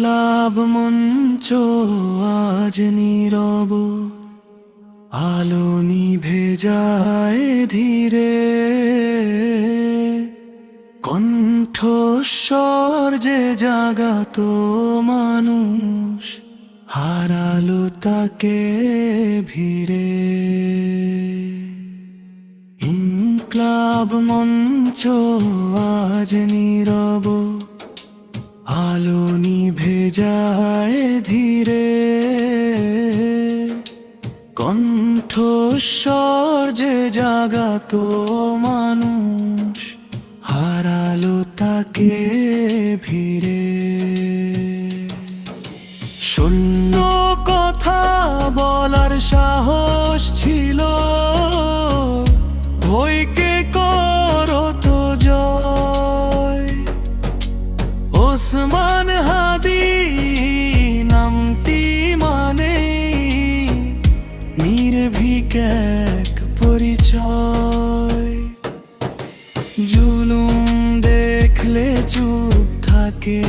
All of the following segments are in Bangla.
ইনকলাব মঞ্চ আজ নীরব। আলো নিভে যায় ধীরে। কণ্ঠস্বর যে জাগাত মানুষ, হারালো তাকে ভিড়ে। ইনকলাব মঞ্চ আজ নীরব। আলো নিভে যায় ধীরে। কণ্ঠস্বর যে জাগাত মানুষ, হারালো তাকে ভিড়ে। শূন্য কথা বলার সাহস ছিল, ভয়কে করতো জয়। ওসমান নির্ভীক এক পরিচয়। জুলুম দেখলে চুপ থাকে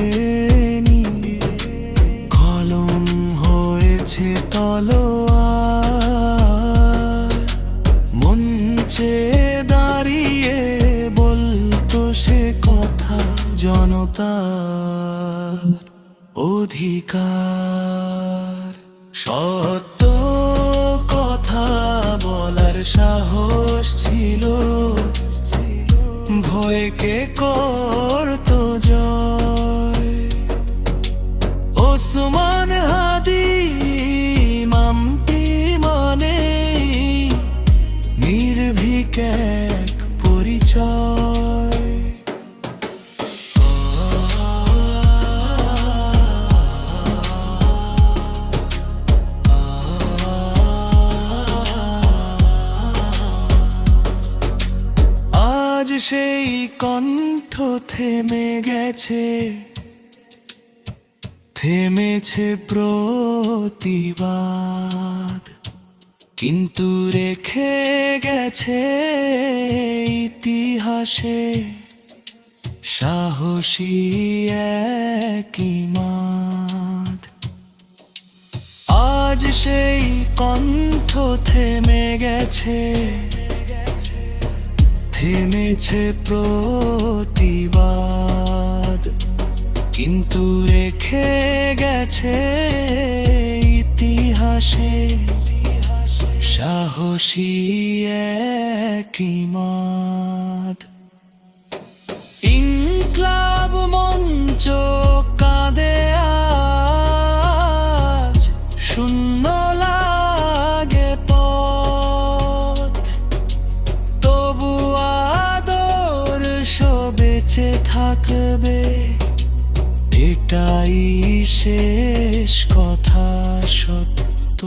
কলম হয়েছে তলোয়ার। মঞ্চে দাঁড়িয়ে বলতো সে কথা জনতার অধিকার। বলার সাহস ছিল। ভয়কে করতো জয়। ওসমান হাদি মামটি মানে নির্ভীক সেই কণ্ঠ থেমে গেছে, থেমেছে প্রতিবাদ। কিন্তু রেখে গেছে ইতিহাসে, সাহসী এক ইমাদ আজ সেই কণ্ঠ থেমে গেছে থেমেছে প্রতিবাদ। কিন্তু রেখে গেছে ইতিহাসে সাহসী এক মাদ। ইনকলাব মঞ্চ বেঁচে থাকবে এটাই শেষ কথা সত্য।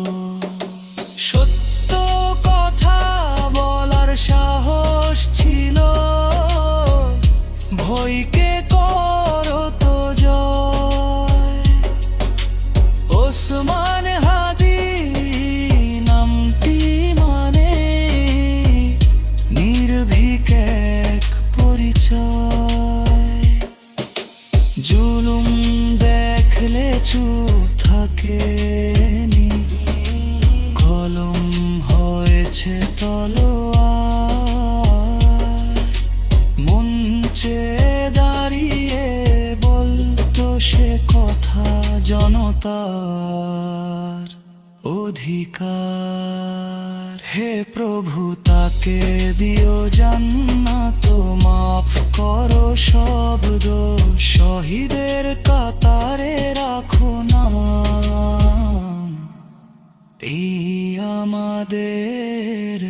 জুলুম দেখলে চুপ থাকে কলম হয়েছে তলোয়ার। মঞ্চে দাঁড়িয়ে বলতো সে কথা জনতার অধিকার। হে প্রভু, তাকে দিও জান্নাত এই আমাদের